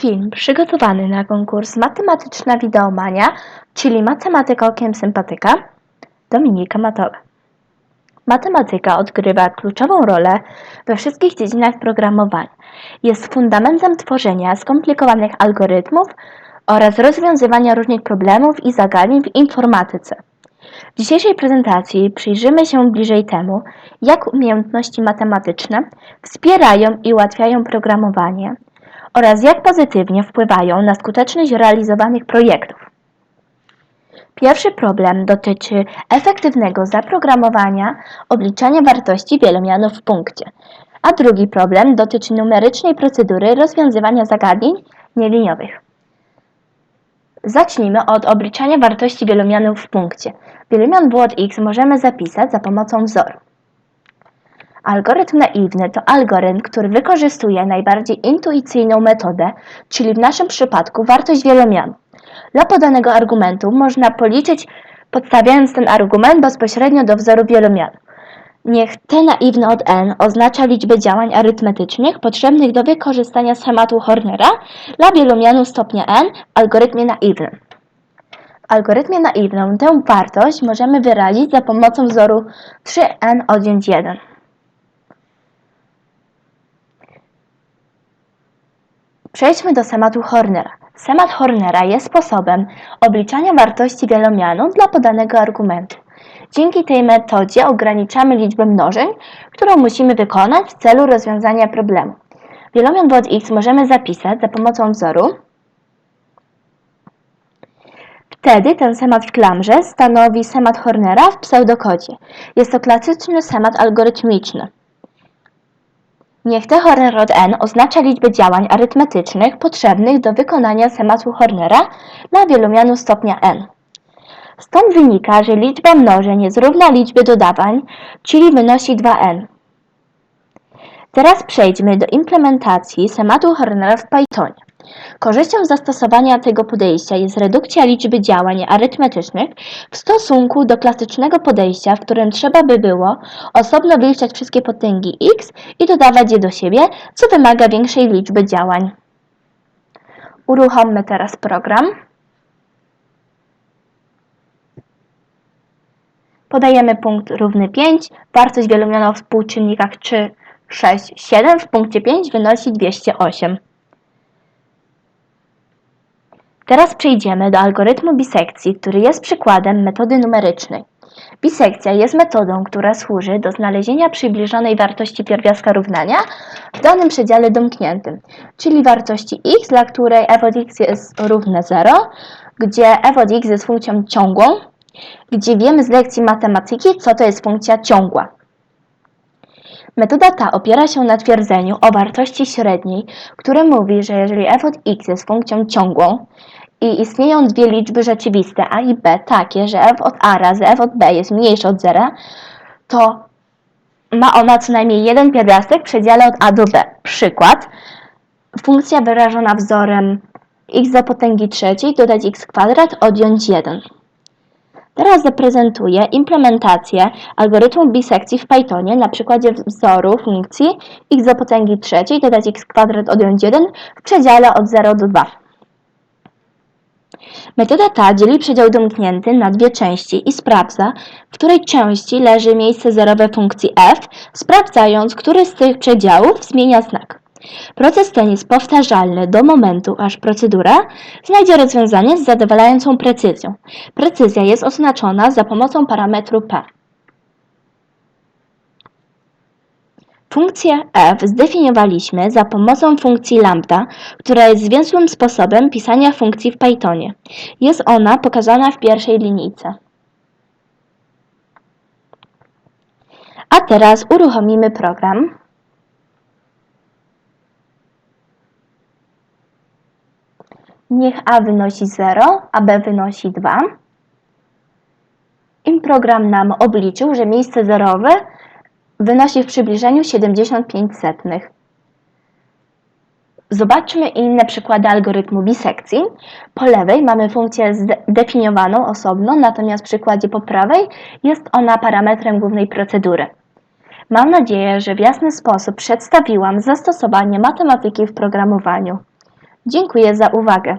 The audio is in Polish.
Film przygotowany na konkurs Matematyczna Wideomania, czyli Matematyka okiem sympatyka, Dominika Matowa. Matematyka odgrywa kluczową rolę we wszystkich dziedzinach programowania. Jest fundamentem tworzenia skomplikowanych algorytmów oraz rozwiązywania różnych problemów i zagadnień w informatyce. W dzisiejszej prezentacji przyjrzymy się bliżej temu, jak umiejętności matematyczne wspierają i ułatwiają programowanie oraz jak pozytywnie wpływają na skuteczność realizowanych projektów. Pierwszy problem dotyczy efektywnego zaprogramowania obliczania wartości wielomianów w punkcie, a drugi problem dotyczy numerycznej procedury rozwiązywania zagadnień nieliniowych. Zacznijmy od obliczania wartości wielomianów w punkcie. Wielomian w x możemy zapisać za pomocą wzoru. Algorytm naiwny to algorytm, który wykorzystuje najbardziej intuicyjną metodę, czyli w naszym przypadku wartość wielomianu. Dla podanego argumentu można policzyć, podstawiając ten argument bezpośrednio do wzoru wielomianu. Niech t naiwny od n oznacza liczbę działań arytmetycznych potrzebnych do wykorzystania schematu Hornera dla wielomianu stopnia n w algorytmie naiwnym. W algorytmie naiwnym tę wartość możemy wyrazić za pomocą wzoru 3n odjąć 1. Przejdźmy do schematu Hornera. Schemat Hornera jest sposobem obliczania wartości wielomianu dla podanego argumentu. Dzięki tej metodzie ograniczamy liczbę mnożeń, którą musimy wykonać w celu rozwiązania problemu. Wielomian w od x możemy zapisać za pomocą wzoru. Wtedy ten schemat w klamrze stanowi schemat Hornera w pseudokodzie. Jest to klasyczny schemat algorytmiczny. Niech t Horner od n oznacza liczbę działań arytmetycznych potrzebnych do wykonania schematu Hornera dla wielomianu stopnia n. Stąd wynika, że liczba mnożeń jest równa liczbie dodawań, czyli wynosi 2n. Teraz przejdźmy do implementacji schematu Hornera w Pythonie. Korzyścią zastosowania tego podejścia jest redukcja liczby działań arytmetycznych w stosunku do klasycznego podejścia, w którym trzeba by było osobno wyliczać wszystkie potęgi x i dodawać je do siebie, co wymaga większej liczby działań. Uruchommy teraz program. Podajemy punkt równy 5, wartość wielomiana w współczynnikach 3, 6, 7 w punkcie 5 wynosi 208. Teraz przejdziemy do algorytmu bisekcji, który jest przykładem metody numerycznej. Bisekcja jest metodą, która służy do znalezienia przybliżonej wartości pierwiastka równania w danym przedziale domkniętym, czyli wartości x, dla której f od x jest równe 0, gdzie f od x jest funkcją ciągłą, gdzie wiemy z lekcji matematyki, co to jest funkcja ciągła. Metoda ta opiera się na twierdzeniu o wartości średniej, które mówi, że jeżeli f od x jest funkcją ciągłą i istnieją dwie liczby rzeczywiste a i b takie, że f od a razy f od b jest mniejsze od zera, to ma ona co najmniej jeden pierwiastek w przedziale od a do b. Przykład. Funkcja wyrażona wzorem x do potęgi trzeciej dodać x kwadrat odjąć 1. Teraz zaprezentuję implementację algorytmu bisekcji w Pythonie na przykładzie wzoru funkcji x do potęgi trzeciej dodać x kwadrat odjąć 1 w przedziale od 0 do 2. Metoda ta dzieli przedział domknięty na dwie części i sprawdza, w której części leży miejsce zerowe funkcji f, sprawdzając, który z tych przedziałów zmienia znak. Proces ten jest powtarzalny do momentu, aż procedura znajdzie rozwiązanie z zadowalającą precyzją. Precyzja jest oznaczona za pomocą parametru p. Funkcję f zdefiniowaliśmy za pomocą funkcji lambda, która jest zwięzłym sposobem pisania funkcji w Pythonie. Jest ona pokazana w pierwszej linijce. A teraz uruchomimy program. Niech a wynosi 0, a b wynosi 2. I program nam obliczył, że miejsce zerowe wynosi w przybliżeniu 75 setnych. Zobaczmy inne przykłady algorytmu bisekcji. Po lewej mamy funkcję zdefiniowaną osobno, natomiast w przykładzie po prawej jest ona parametrem głównej procedury. Mam nadzieję, że w jasny sposób przedstawiłam zastosowanie matematyki w programowaniu. Dziękuję za uwagę.